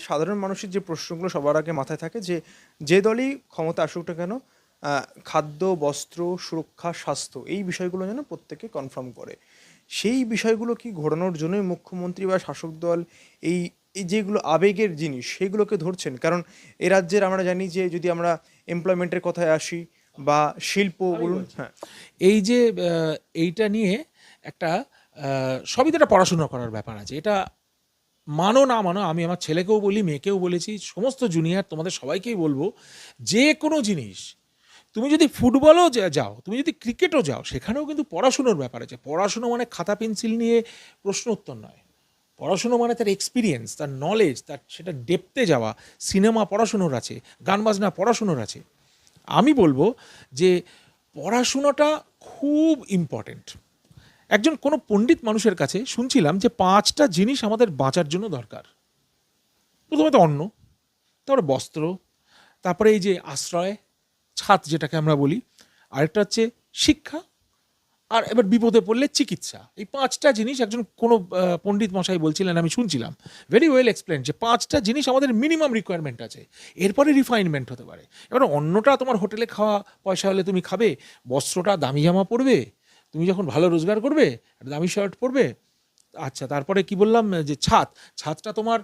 সাধারণ মানুষের যে প্রশ্নগুলো সবার আগে মাথায় থাকে যে যে দলই ক্ষমতা আসুক না কেন খাদ্য বস্ত্র সুরক্ষা স্বাস্থ্য এই বিষয়গুলো যেন প্রত্যেকে কনফার্ম করে। সেই বিষয়গুলো কি ঘোরানোর জন্যই মুখ্যমন্ত্রী বা শাসক দল এই এই যেগুলো আবেগের জিনিস সেগুলোকে ধরছেন? কারণ এ রাজ্যের আমরা জানি যে যদি আমরা এমপ্লয়মেন্টের কথায় আসি বা শিল্প বলুন হ্যাঁ। এই যে এইটা নিয়ে একটা সবই তো একটা পড়াশোনা করার ব্যাপার আছে। এটা মানো না মানো, আমি আমার ছেলেকেও বলি, মেয়েকেও বলেছি, সমস্ত জুনিয়র তোমাদের সবাইকেই বলব, যে কোনো জিনিস, তুমি যদি ফুটবলও যাও, তুমি যদি ক্রিকেটও যাও, সেখানেও কিন্তু পড়াশুনোর ব্যাপার আছে। পড়াশুনো মানে খাতা পেন্সিল নিয়ে প্রশ্ন উত্তর নয়। পড়াশুনো মানে তার এক্সপিরিয়েন্স তার নলেজ তার সেটা ডেপতে যাওয়া। সিনেমা পড়াশুনোর আছে, গান বাজনা পড়াশুনোর আছে। আমি বলব যে পড়াশুনোটা খুব ইম্পর্টেন্ট একজন কোনো পণ্ডিত মানুষের কাছে শুনছিলাম যে পাঁচটা জিনিস আমাদের বাঁচার জন্য দরকার। প্রথমত অন্ন, তারপরে বস্ত্র, তারপরে এই যে আশ্রয়, ছাদ যেটাকে আমরা বলি, আরেকটা হচ্ছে শিক্ষা, আর এবার বিপদে পড়লে চিকিৎসা। এই পাঁচটা জিনিস একজন কোনো পণ্ডিত মশাই বলছিলেন, আমি শুনছিলাম। ভেরি ওয়েল এক্সপ্লেন যে পাঁচটা জিনিস আমাদের মিনিমাম রিকোয়ারমেন্ট আছে। এরপরে রিফাইনমেন্ট হতে পারে। এবার অন্যটা তোমার হোটেলে খাওয়া, পয়সা হলে তুমি খাবে, বস্ত্রটা দামি জামা পরবে তুমি যখন ভালো রোজগার করবে, একটা দামি শার্ট পরবে আচ্ছা তারপরে কি বললাম, যে ছাদ, ছাদটা তোমার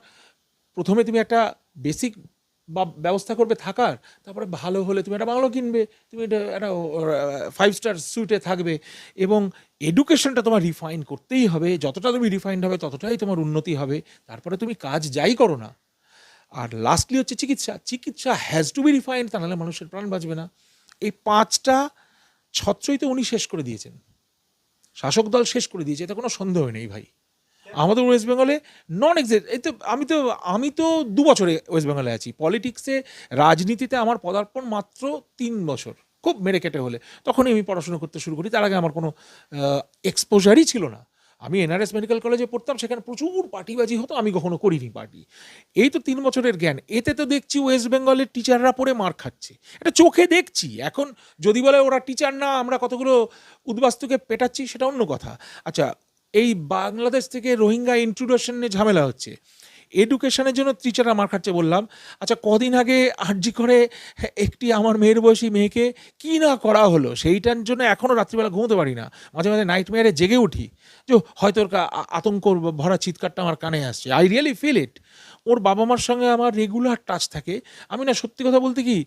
প্রথমে তুমি একটা বেসিক বা ব্যবস্থা করবে থাকার, তারপরে ভালো হলে তুমি একটা বাংলো কিনবে, তুমি এটা একটা ফাইভ স্টার সুইটে থাকবে এবং এডুকেশনটা তোমার রিফাইন করতেই হবে, যতটা তুমি রিফাইন্ড হবে, ততটাই তোমার উন্নতি হবে, তারপরে তুমি কাজ যাই করো না। আর লাস্টলি হচ্ছে চিকিৎসা চিকিৎসা হ্যাজ টু বি রিফাইন্ড তা নাহলে মানুষের প্রাণ বাঁচবে না। এই পাঁচটা ছত্রই তো উনি শেষ করে দিয়েছেন। শাসক দল শেষ করে দিয়েছে এটা কোনো সন্দেহ নেই ভাই। আমাদের ওয়েস্ট বেঙ্গলে নন এক্সিস্ট এই তো আমি তো আমি তো দু বছরে ওয়েস্ট বেঙ্গলে আছি। পলিটিক্সে রাজনীতিতে আমার পদার্পণ মাত্র তিন বছর, খুব মেরে কেটে হলে। তখনই আমি পড়াশোনা করতে শুরু করি, তার আগে আমার কোনো এক্সপোজারই ছিল না। আমি এনআরএস মেডিকেল কলেজে পড়তাম, সেখানে প্রচুর পার্টিবাজি হতো, আমি কখনো করিনি পার্টি। এই তো তিন বছরের জ্ঞান। এতে তো দেখছি ওয়েস্ট বেঙ্গলের টিচাররা পড়ে মার খাচ্ছে। এটা চোখে দেখছি। এখন যদি বলে ওরা টিচার না, আমরা কতগুলো উদ্বাস্তুকে পেটাচ্ছি, সেটা অন্য কথা। আচ্ছা এই বাংলাদেশ থেকে রোহিঙ্গা ইন্ট্রোডাকশন নিয়ে ঝামেলা হচ্ছে। এডুকেশনের জন্য টিচাররা মার খাচ্ছে বললাম আচ্ছা কদিন আগে আর্জি করে একটি আমার মেয়ের বয়সী মেয়েকে কি না করা হলো? সেইটার জন্য এখনও রাত্রিবেলা ঘুমোতে পারি না। মাঝে মাঝে নাইট মেয়ারে জেগে উঠি। যে, হয়তো ওর আতঙ্ক ভরা চিৎকারটা আমার কানে আসছে। আই রিয়েলি ফিল ইট ওর বাবা মার সঙ্গে আমার রেগুলার টাচ থাকে। আমি না, সত্যি কথা বলতে কি,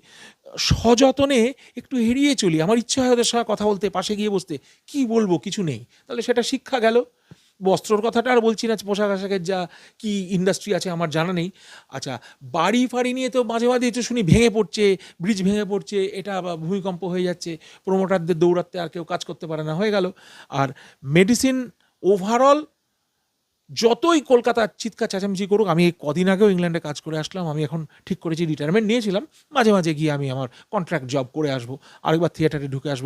সযতনে একটু এড়িয়ে চলি। আমার ইচ্ছা হয় ওদের সঙ্গে কথা বলতে, পাশে গিয়ে বসতে। কি বলব? কিছু নেই। তাহলে সেটা শিক্ষা গেল। বস্ত্রর কথাটা আর বলছি না, পোশাক আশাকের যা কি ইন্ডাস্ট্রি আছে আমার জানা নেই। আচ্ছা বাড়ি ফাড়ি নিয়ে তো মাঝে মাঝে একটু শুনি ভেঙে পড়ছে ব্রিজ ভেঙে পড়ছে, এটা ভূমিকম্প হয়ে যাচ্ছে প্রোমোটারদের দৌড়াতে আর কেউ কাজ করতে পারে না, হয়ে গেল। আর মেডিসিন ওভারঅল যতই কলকাতার চিৎকার চেঁচামেচি করুক, আমি কদিন আগেও ইংল্যান্ডে কাজ করে আসলাম, আমি এখন ঠিক করেছি রিটায়ারমেন্ট নিয়েছিলাম, মাঝে মাঝে গিয়ে আমি আমার কন্ট্রাক্ট জব করে আসব, আরেকবার থিয়েটারে ঢুকে আসব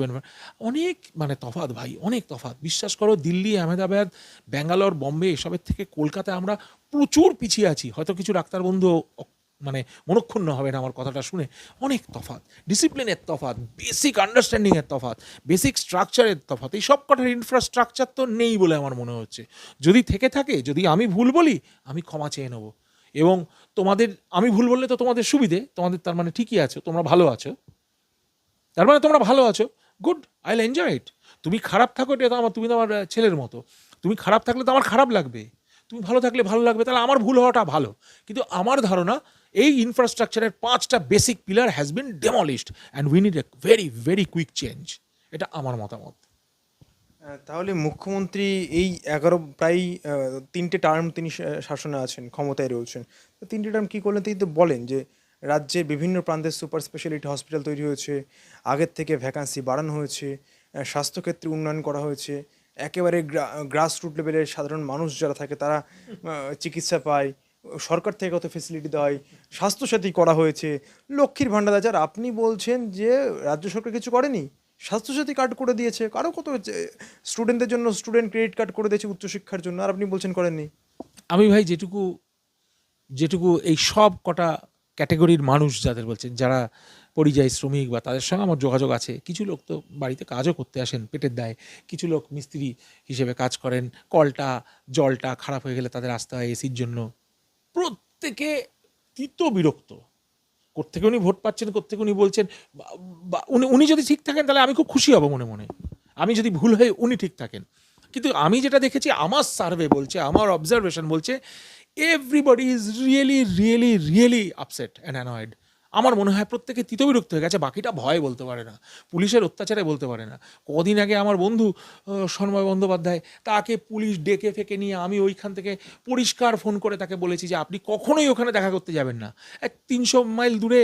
অনেক মানে তফাত ভাই, অনেক তফাত বিশ্বাস করো, দিল্লি, আহমেদাবাদ, ব্যাঙ্গালোর, বম্বে, এসবের থেকে কলকাতায় আমরা প্রচুর পিছিয়ে আছি। হয়তো কিছু ডাক্তার বন্ধু মানে মনক্ষুণ্ণ হবে না আমার কথাটা শুনে। অনেক তফাৎ। ডিসিপ্লিনের তফাৎ বেসিক আন্ডারস্ট্যান্ডিংয়ের তফাৎ বেসিক স্ট্রাকচারের তফাৎ, এই সব কটার ইনফ্রাস্ট্রাকচার তো নেই বলে আমার মনে হচ্ছে। যদি থেকে থাকে, যদি আমি ভুল বলি, আমি ক্ষমা চেয়ে নেব। এবং তোমাদের, আমি ভুল বললে তো তোমাদের সুবিধে, তোমাদের তার মানে ঠিকই আছো, তোমরা ভালো আছো। তার মানে তোমরা ভালো আছো। Good I will enjoy it তুমি খারাপ থাকো, এটা তো আমার, তুমি তো আমার ছেলের মতো। তুমি খারাপ থাকলে তো আমার খারাপ লাগবে। তুমি ভালো থাকলে ভালো লাগবে, তাহলে আমার ভুল হওয়াটা ভালো। কিন্তু আমার ধারণা, এই ইনফ্রাস্ট্রাকচারের পাঁচটা basic pillar has been demolished and we need a very very quick change এটা আমার মতামত। তাহলে মুখ্যমন্ত্রী এই এগারো, প্রায় তিনটে টার্ম তিনি শাসনে আছেন, ক্ষমতায় রয়েছেন। তো তিনটে টার্ম কী করলেন? তিনি তো বলেন যে, রাজ্যের বিভিন্ন প্রান্তে সুপার স্পেশালিটি হসপিটাল তৈরি হয়েছে, আগের থেকে ভ্যাকান্সি বাড়ানো হয়েছে স্বাস্থ্যক্ষেত্রে উন্নয়ন করা হয়েছে। একেবারে গ্রাস রুট লেভেলের সাধারণ মানুষ যারা থাকে, তারা চিকিৎসা পায়, সরকার থেকে কত ফেসিলিটি হয় স্বাস্থ্যসাথী করা হয়েছে। লক্ষ্মীর ভাণ্ডার আর আপনি বলছেন যে রাজ্য সরকার কিছু করেনি, স্বাস্থ্যসাথী কার্ড করে দিয়েছে, কারও কত স্টুডেন্টদের জন্য স্টুডেন্ট ক্রেডিট কার্ড করে দিয়েছে উচ্চশিক্ষার জন্য, আর আপনি বলছেন করেননি। আমি ভাই যেটুকু যেটুকু এই সব কটা ক্যাটাগরির মানুষ যাদের বলছেন, যারা পরিযায়ী শ্রমিক বা তাদের সঙ্গে আমার যোগাযোগ আছে। কিছু লোক তো বাড়িতে কাজও করতে আসেন পেটের দায়। কিছু লোক মিস্ত্রি হিসেবে কাজ করেন। কলটা, জলটা খারাপ হয়ে গেলে তাদের আসতে হয় এসির জন্য। প্রত্যেকে তীত বিরক্ত। কোত্থেকে উনি ভোট পাচ্ছেন, কোত্থেকে উনি বলছেন উনি উনি যদি ঠিক থাকেন তাহলে আমি খুব খুশি হব মনে মনে। আমি যদি ভুল হয়ে উনি ঠিক থাকেন। কিন্তু আমি যেটা দেখেছি, আমার সার্ভে বলছে, আমার অবজারভেশন বলছে, everybody is really really really upset and annoyed. আমার মনে হয় প্রত্যেকে তিতবিরক্ত হয়ে গেছে, বাকিটা ভয় বলতে পারে না, পুলিশের অত্যাচারে বলতে পারে না। কদিন আগে আমার বন্ধু সন্ময় বন্দ্যোপাধ্যায়, তাকে পুলিশ ডেকে ফেকে নিয়ে আমি ওইখান থেকে পরিষ্কার ফোন করে তাকে বলেছি যে, আপনি কখনোই ওখানে দেখা করতে যাবেন না। এক তিনশো মাইল দূরে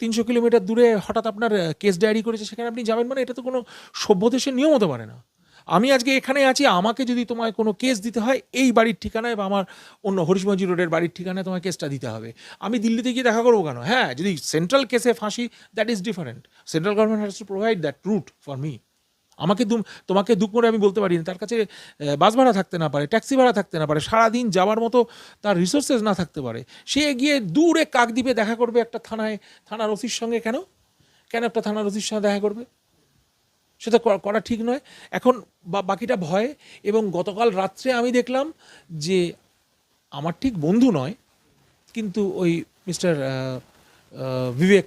তিনশো কিলোমিটার দূরে হঠাৎ আপনার কেস ডায়েরি করেছে, সেখানে আপনি যাবেন মানে এটা তো কোনো সভ্য দেশের নিয়ম হতে পারে না। আমি আজকে এখানে আছি, আমাকে যদি তোমায় কোনো কেস দিতে হয়, এই বাড়ির ঠিকানায় বা আমার অন্য হরিশমঞ্জি রোডের বাড়ির ঠিকানায় তোমায় কেসটা দিতে হবে। আমি দিল্লিতে গিয়ে দেখা করব কেন? হ্যাঁ যদি সেন্ট্রাল কেসে ফাঁসি that is different central government has to provide that route for me আমাকে দুম, তোমাকে দুঃখ করে আমি বলতে পারি না। তার কাছে বাস ভাড়া থাকতে না পারে ট্যাক্সি ভাড়া থাকতে না পারে, সারাদিন যাওয়ার মতো তার রিসোর্সেস না থাকতে পারে। সে গিয়ে দূরে কাকদ্বীপে দেখা করবে একটা থানায়, থানার ওসির সঙ্গে কেন? কেন একটা থানার ওসির সঙ্গে দেখা করবে? সেটা করা- ঠিক নয়। এখন বাকিটা ভয়। এবং গতকাল রাত্রে আমি দেখলাম যে আমার ঠিক বন্ধু নয়, কিন্তু ওই মিস্টার বিবেক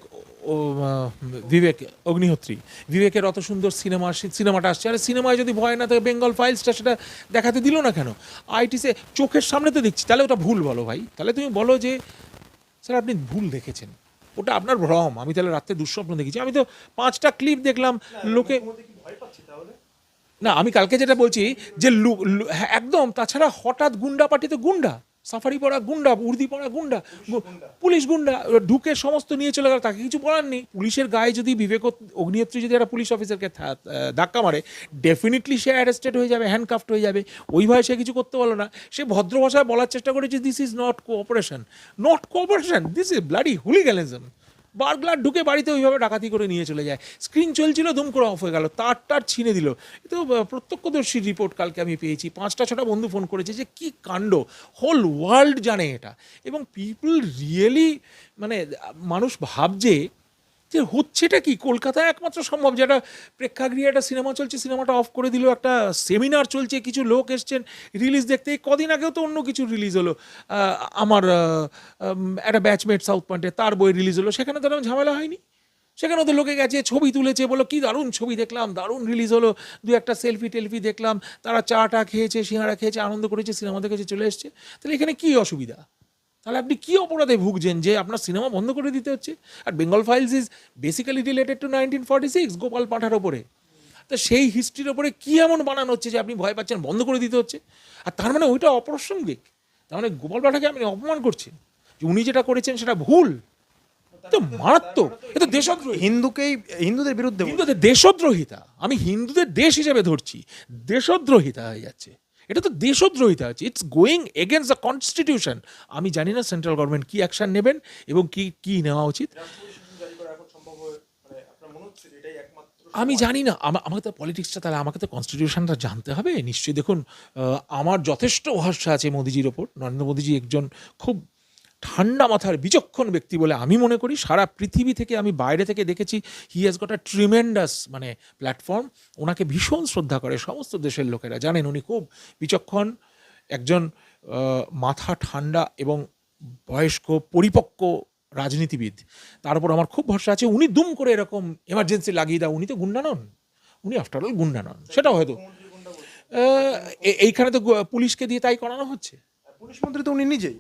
বিবেক, অগ্নিহোত্রী। বিবেকের অত সুন্দর সিনেমা সিনেমাটা আসছে। আরে সিনেমায় যদি ভয় না থাকে, বেঙ্গল ফাইলসটা সেটা দেখাতে দিল না কেন? আইটিসে চোখের সামনে তো দেখছি। তাহলে ওটা ভুল বলো ভাই। তাহলে তুমি বলো যে, স্যার আপনি ভুল দেখেছেন। ওটা আপনার ভ্রম আমি তাহলে রাত্রে দুঃস্বপ্ন দেখেছি। আমি তো পাঁচটা ক্লিপ দেখলাম লোকে না আমি কালকে যেটা বলছি যে হ্যাঁ, একদম তাছাড়া হঠাৎ গুন্ডা পার্টিতে গুন্ডা। সাফারি পড়া গুন্ডা, উর্দি পড়া গুন্ডা পুলিশ গুন্ডা ঢুকে সমস্ত নিয়ে চলে গেল, তাকে কিছু বলার নেই। পুলিশের গায়ে যদি বিবেক অগ্নিহত্রী যদি একটা পুলিশ অফিসারকে ধাক্কা মারে ডেফিনেটলি সে অ্যারেস্টেড হয়ে যাবে হ্যান্ডক্রাফ্ট হয়ে যাবে। ওই ভয়ে সে কিছু করতে পারল না। সে ভদ্র ভাষায় বলার চেষ্টা করেছে this is not cooperation not cooperation this is bloody hooliganism burglar ঢুকে বাড়িতে ওইভাবে ডাকাতি করে নিয়ে চলে যায়। স্ক্রিন চলছিল দুম করে অফ হয়ে গেল, তার টার ছিনে দিল। তো প্রত্যক্ষদর্শীর প্রত্যক্ষদর্শী রিপোর্ট কালকে আমি পেয়েছি। পাঁচটা, ছটা বন্ধু ফোন করেছে যে, কি কাণ্ড? হোল ওয়ার্ল্ড জানে এটা। এবং পিপল রিয়েলি মানে মানুষ ভাবছে যে হচ্ছেটা কি? কলকাতায় একমাত্র সম্ভব, যেটা প্রেক্ষাগৃহে একটা সিনেমা চলছে, সিনেমাটা অফ করে দিল, একটা সেমিনার চলছে, কিছু লোক এসছেন রিলিজ দেখতে। কদিন আগেও তো অন্য কিছু রিলিজ হলো। আমার একটা ব্যাচমেট সাউথ পয়েন্টে তার বই রিলিজ হলো। সেখানে তো ঝামেলা হয়নি। সেখানে তো লোকে গেছে, ছবি তুলেছে বলো কি দারুণ ছবি দেখলাম, দারুণ রিলিজ হলো। দু একটা সেলফি টেলফি দেখলাম, তারা চাটা খেয়েছে, সিঙ্গারা খেয়েছে, আনন্দ করেছে, সিনেমা দেখেছে, চলে এসছে। তাহলে এখানে কি অসুবিধা? তাহলে আপনি কী অপরাধে ভুগছেন যে আপনার সিনেমা বন্ধ করে দিতে হচ্ছে? আর Bengal files is basically related to nineteen forty six Gopal পাঠার ওপরে। তো সেই হিস্ট্রির ওপরে কী এমন বানানো হচ্ছে যে আপনি ভয় পাচ্ছেন বন্ধ করে দিতে হচ্ছে? আর তার মানে ওইটা অপ্রাসঙ্গিক। তার মানে গোপাল পাঠাকে আপনি অপমান করছেন যে উনি যেটা করেছেন সেটা ভুল। তো মারাত্মক। এ তো দেশদ্রোহী। হিন্দুকেই হিন্দুদের বিরুদ্ধে। হিন্দুদের দেশদ্রোহিতা। আমি হিন্দুদের দেশ হিসেবে ধরছি। দেশদ্রোহিতা হয়ে যাচ্ছে। এটা তো দেশদ্রোহিতা আছে it's going against the constitution আমি জানি না সেন্ট্রাল গভর্নমেন্ট কি অ্যাকশন নেবেন এবং কি কি নেওয়া উচিত। আমি জানি না, আমা- আমাকে তো পলিটিক্সটা তাহলে আমাকে তো কনস্টিটিউশনটা জানতে হবে। নিশ্চয়ই দেখুন আমার যথেষ্ট ভরসা আছে মোদিজির ওপর। নরেন্দ্র মোদিজি একজন খুব ঠান্ডা মাথার বিচক্ষণ ব্যক্তি বলে আমি মনে করি। সারা পৃথিবী থেকে আমি বাইরে থেকে দেখেছি he has got a tremendous মানে প্ল্যাটফর্ম ওনাকে ভীষণ শ্রদ্ধা করে সমস্ত দেশের লোকেরা। জানেন, উনি খুব বিচক্ষণ একজন মাথা ঠান্ডা এবং বয়স্ক, পরিপক্ক রাজনীতিবিদ। তার উপর আমার খুব ভরসা আছে। উনি দুম করে এরকম এমার্জেন্সি লাগিয়ে দাও উনি তো গুন্ডা নন। উনি আফটার অল গুন্ডা নন। সেটাও হয়তো এইখানে তো পুলিশকে দিয়ে তাই করানো হচ্ছে। পুলিশ মন্ত্রী তো উনি নিজেই।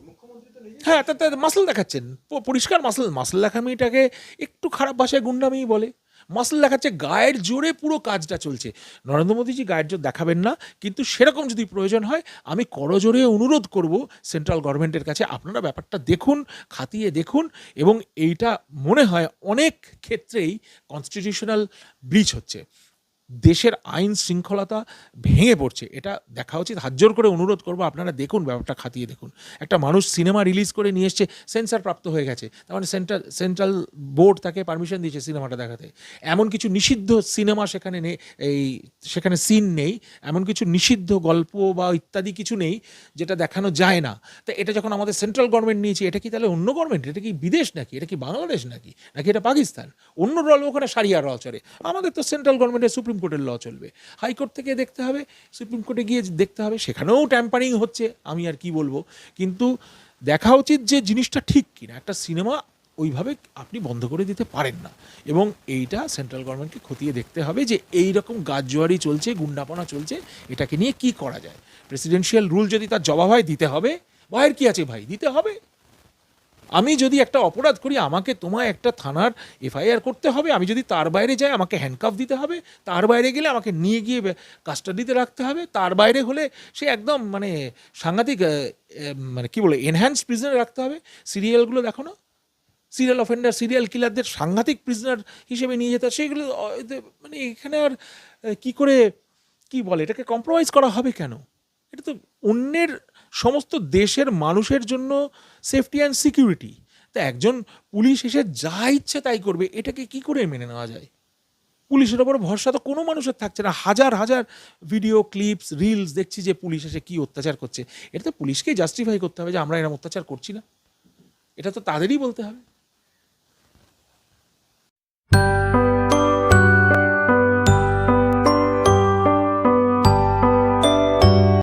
হ্যাঁ তা মাসল দেখাচ্ছেন। পরিষ্কার মাসল মাসল দেখামিটাকে একটু খারাপ ভাষায় গুন্ডামি বলে। মাসল দেখাচ্ছে গায়ের জোরে পুরো কাজটা চলছে। নরেন্দ্র মোদীজি গায়ের জোর দেখাবেন না, কিন্তু সেরকম যদি প্রয়োজন হয়, আমি করজোরে অনুরোধ করব সেন্ট্রাল গভর্নমেন্টের কাছে। আপনারা ব্যাপারটা দেখুন, খাতিয়ে দেখুন, এবং এইটা মনে হয় অনেক ক্ষেত্রেই কনস্টিটিউশনাল ব্রিচ হচ্ছে। দেশের আইন শৃঙ্খলতা ভেঙে পড়ছে। এটা দেখা উচিত। হাত জোর করে অনুরোধ করব, আপনারা দেখুন, ব্যাপারটা খাতিয়ে দেখুন। একটা মানুষ সিনেমা রিলিজ করে নিয়ে এসছে সেন্সার প্রাপ্ত হয়ে গেছে। তার মানে সেন্ট্রাল সেন্ট্রাল বোর্ড তাকে পারমিশন দিয়েছে সিনেমাটা দেখাতে। এমন কিছু নিষিদ্ধ সিনেমা সেখানে নেই, এই, সেখানে সিন নেই। এমন কিছু নিষিদ্ধ গল্প বা ইত্যাদি কিছু নেই, যেটা দেখানো যায় না। তা এটা যখন আমাদের সেন্ট্রাল গভর্নমেন্ট নিয়েছে, এটা কি তাহলে অন্য গভর্নমেন্ট এটা কি বিদেশ নাকি? এটা কি বাংলাদেশ নাকি? নাকি এটা পাকিস্তান? অন্য র ওখানে সারিয়া রল চলে। আমাদের তো সেন্ট্রাল গভর্নমেন্টের সুপ্রিম কোর্টের ল চলবে। হাইকোর্ট থেকে দেখতে হবে সুপ্রিম কোর্টে গিয়ে দেখতে হবে, সেখানেও ট্যাম্পারিং হচ্ছে, আমি আর কি বলব। কিন্তু দেখা উচিত যে জিনিসটা ঠিক কিনা। একটা সিনেমা ওইভাবে আপনি বন্ধ করে দিতে পারেন না। এবং এইটা সেন্ট্রাল গভর্নমেন্টকে খতিয়ে দেখতে হবে যে এই রকম গাছজোয়ারি চলছে, গুন্ডাপনা চলছে, এটাকে নিয়ে কি করা যায়? প্রেসিডেন্সিয়াল রুল যদি তার জবাব হয়, দিতে হবে। ভয়ের কি আছে ভাই? দিতে হবে। আমি যদি একটা অপরাধ করি, আমাকে তোমায় একটা থানার এফআইআর করতে হবে। আমি যদি তার বাইরে যাই, আমাকে হ্যান্ডকাফ দিতে হবে। তার বাইরে গেলে আমাকে নিয়ে গিয়ে কাস্টাডিতে রাখতে হবে। তার বাইরে হলে সে একদম মানে সাংঘাতিক মানে কি বলে এনহ্যান্স প্রিজনে রাখতে হবে। সিরিয়ালগুলো দেখো না? সিরিয়াল অফেন্ডার সিরিয়াল কিলারদের সাংঘাতিক প্রিজনার হিসেবে নিয়ে যেতে সেগুলো মানে এখানে আর কি করে, কি বলে, এটাকে কম্প্রোমাইজ করা হবে কেন? এটা তো অন্যের সমস্ত দেশের মানুষের জন্য সেফটি অ্যান্ড সিকিউরিটি তা একজন পুলিশ এসে যা ইচ্ছে তাই করবে, এটাকে কি করে মেনে নেওয়া যায়? পুলিশের ওপর ভরসা তো কোনো মানুষের থাকছে না। হাজার হাজার ভিডিও ক্লিপস রিলস দেখছি যে পুলিশ এসে কী অত্যাচার করছে। এটা তো পুলিশকেই জাস্টিফাই করতে হবে যে আমরা এরকম অত্যাচার করছি না। এটা তো তাদেরই বলতে হবে।